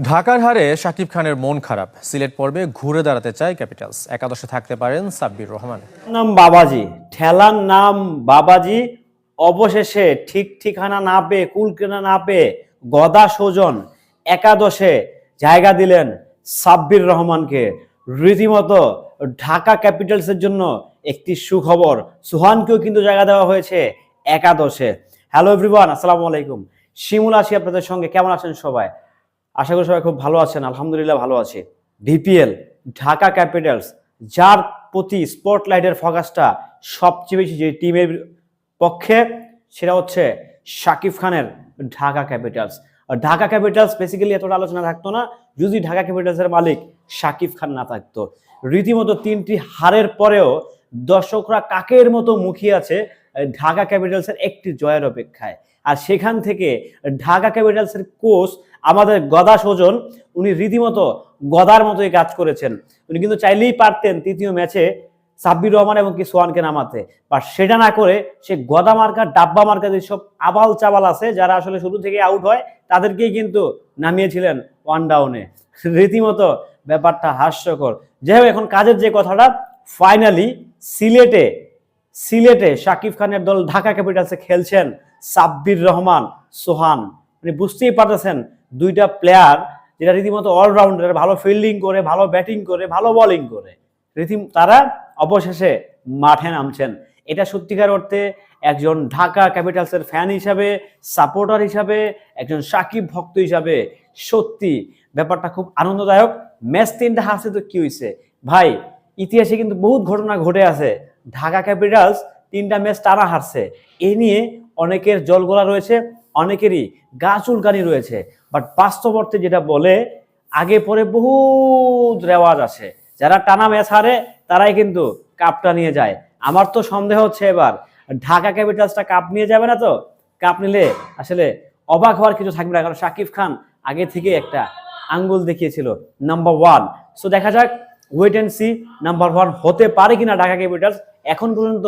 ঢাকার হারে শাকিব খানের মন খারাপ। সিলেট পর্বে ঘুরে দাঁড়াতে চায় ক্যাপিটালস। একাদশে থাকতে পারেন সাব্বির রহমান। নাম বাবাজি। ঠেলার নাম বাবাজি। অবশেষে ঠিক ঠিকানা না পেয়ে কুলকেনা না পেয়ে গদা সোজন একাদশে জায়গা দিলেন সাব্বির রহমানকে। রীতিমতো ঢাকা ক্যাপিটালসের জন্য একটি সুখবর। সুহানকেও কিন্তু জায়গা দেওয়া হয়েছে একাদশে। হ্যালো এভরিওয়ান, আসসালামু আলাইকুম। শিমুল আছি আপনাদের সঙ্গে। কেমন আছেন সবাই? আশা করি সবাই খুব ভালো আছেন, আলহামদুলিল্লাহ ভালো আছে। ডিপিএল ঢাকা ক্যাপিটালস, যার প্রতি স্পটলাইটের ফোকাসটা সবচেয়ে বেশি যে টিমের পক্ষে, সেটা হচ্ছে শাকিব খানের ঢাকা ক্যাপিটালস। আর ঢাকা ক্যাপিটালস বেসিক্যালি এতটা আলোচনা থাকতো না, যদি ঢাকা ক্যাপিটালসের মালিক শাকিব খান না থাকতো। রীতিমতো তিনটি হারের পরেও দর্শকরা কাকের মতো মুখিয়ে আছে ঢাকা ক্যাপিটালসের একটি জয়ের অপেক্ষায়। আর সেখান থেকে ঢাকা ক্যাপিটালসের কোচ আমাদের গদা সোজন, উনি রীতিমতো গদার মতোই কাজ করেছেন। উনি কিন্তু চাইলেই পারতেন তৃতীয় ম্যাচে সাব্বির রহমান এবং কি সোয়ানকে নামাতে। বাট সেটা না করে সে গদা মার্কা, ডাব্বা মার্কা যেসব আবাল চাবাল আছে, যারা আসলে শুরু থেকে আউট হয়, তাদেরকেই কিন্তু নামিয়েছিলেন ওয়ান ডাউনে রীতিমতো ব্যাপারটা হাস্যকর। যাই এখন কাজের যে কথাটা ফাইনালি সিলেটে সিলেটে শাকিব খানের দল ঢাকা ক্যাপিটালসে খেলছেন সাব্বির রহমান, সোহান। মানে বুঝতেই পারতেছেন, দুইটা প্লেয়ার যেটা রীতিমতো অলরাউন্ডার ভালো ফিল্ডিং করে, ভালো ব্যাটিং করে, ভালো বোলিং করে। রীতি তারা অবশেষে মাঠে নামছেন। এটা সত্যিকার অর্থে একজন ঢাকা ক্যাপিটালসের ফ্যান হিসাবে সাপোর্টার হিসাবে, একজন সাকিব ভক্ত হিসাবে। সত্যি, ব্যাপারটা খুব আনন্দদায়ক। ম্যাচ তিনটা হাসে তো কি হয়েছে ভাই, ইতিহাসে কিন্তু বহুত ঘটনা ঘটে আছে। ঢাকা ক্যাপিটালস তিনটা ম্যাচ টানা হারছে। এ নিয়ে অনেকের জলগোলা রয়েছে, অনেকেরই গা চুলকানি রয়েছে। বাট বাস্তব অর্থে যেটা বলে, আগে পরে বহুত রেওয়াজ আছে যারা টানা ম্যাচ হারে, তারাই কিন্তু কাপটা নিয়ে যায়। আমার তো সন্দেহ হচ্ছে এবার, ঢাকা ক্যাপিটালসটা কাপ নিয়ে যাবে না তো? কাপ নিলে আসলে অবাক হওয়ার কিছু থাকবে না, কারণ শাকিব খান আগে থেকে একটা আঙ্গুল দেখিয়েছিল নাম্বার ওয়ান সো দেখা যাক wait and see number one হতে পারে কিনা ঢাকা ক্যাপিটালস এখন পর্যন্ত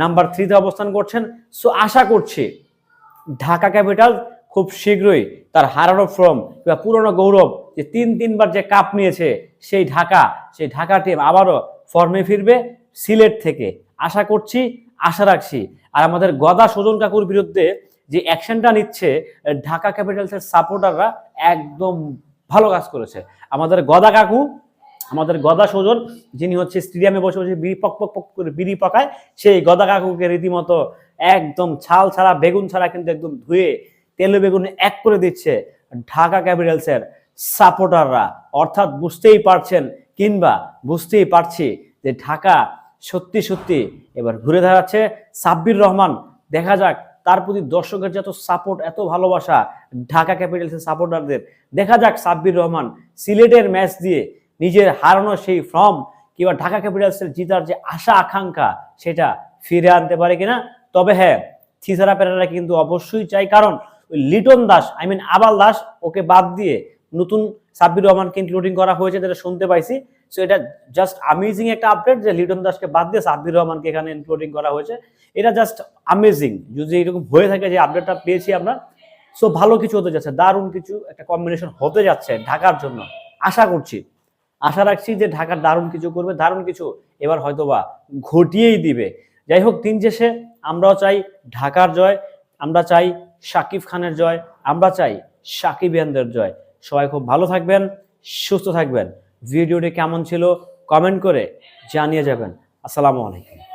নাম্বার থ্রিতে অবস্থান করছেন। সো আশা করছি ঢাকা ক্যাপিটাল খুব শীঘ্রই তার হারানো ফর্ম কিংবা পুরনো গৌরব যে তিন তিনবার যে কাপ নিয়েছে সেই ঢাকা সেই ঢাকা টিম আবারও ফর্মে ফিরবে সিলেট থেকে। আশা করছি, আশা রাখছি। আর আমাদের গদা সজন কাকুর বিরুদ্ধে যে অ্যাকশনটা নিচ্ছে, ঢাকা ক্যাপিটালসের সাপোর্টাররা একদম ভালো কাজ করেছে। আমাদের গদা কাকু আমাদের গদা সজন যিনি হচ্ছে স্টেডিয়ামে বসে বসে বিড়ি পক পক পক করে বিড়ি পাকায়, সেই গদা কাকুকে রীতিমতো একদম ছাল ছাড়া, বেগুন ছাড়া কিন্তু একদম ধুয়ে তেলে বেগুন এক করে দিচ্ছে ঢাকা ক্যাপিটালসের সাপোর্টাররা। অর্থাৎ বুঝতেই পারছেন কিংবা বুঝতেই পারছি যে ঢাকা সত্যি সত্যি এবার ঘুরে দাঁড়াচ্ছে সাব্বির রহমান। দেখা যাক তার প্রতি দর্শকের যত সাপোর্ট, এত ভালোবাসা ঢাকা ক্যাপিটালসের সাপোর্টারদের। দেখা যাক সাব্বির রহমান সিলেটের ম্যাচ দিয়ে নিজের হারানো সেই ফর্ম কিংবা ঢাকা ক্যাপিটালসের জিতার যে আশা, আকাঙ্ক্ষা, সেটা ফিরে আনতে পারে কিনা? তবে হ্যাঁ থিসারা পেরারা কিন্তু অবশ্যই চাই, কারণ লিটন দাস আই মিন আবাল দাস, ওকে বাদ দিয়ে নতুন সাব্বির রহমানকে ইনক্লুডিং করা হয়েছে যেটা শুনতে পাইছি। সো এটা জাস্ট আমেজিং একটা আপডেট যে লিটন দাসকে বাদ দিয়ে সাব্বির রহমানকে এখানে ইনক্লুডিং করা হয়েছে। এটা জাস্ট আমেজিং যদি এরকম হয়ে থাকে যে আপডেটটা পেয়েছি আমরা। সো ভালো কিছু হতে যাচ্ছে, দারুণ কিছু একটা কম্বিনেশন হতে যাচ্ছে ঢাকার জন্য। আশা করছি। আশা রাখছি যে ঢাকার দারুণ কিছু করবে, দারুণ কিছু এবার হয়তোবা ঘটিয়েই দিবে। যাই হোক দিন শেষে আমরাও চাই ঢাকার জয়, আমরা চাই সাকিব খানের জয়, আমরা চাই সাকিবিয়ানদের জয়। সবাই খুব ভালো থাকবেন, সুস্থ থাকবেন। ভিডিওটি কেমন ছিল কমেন্ট করে জানিয়ে যাবেন। আসসালামু আলাইকুম।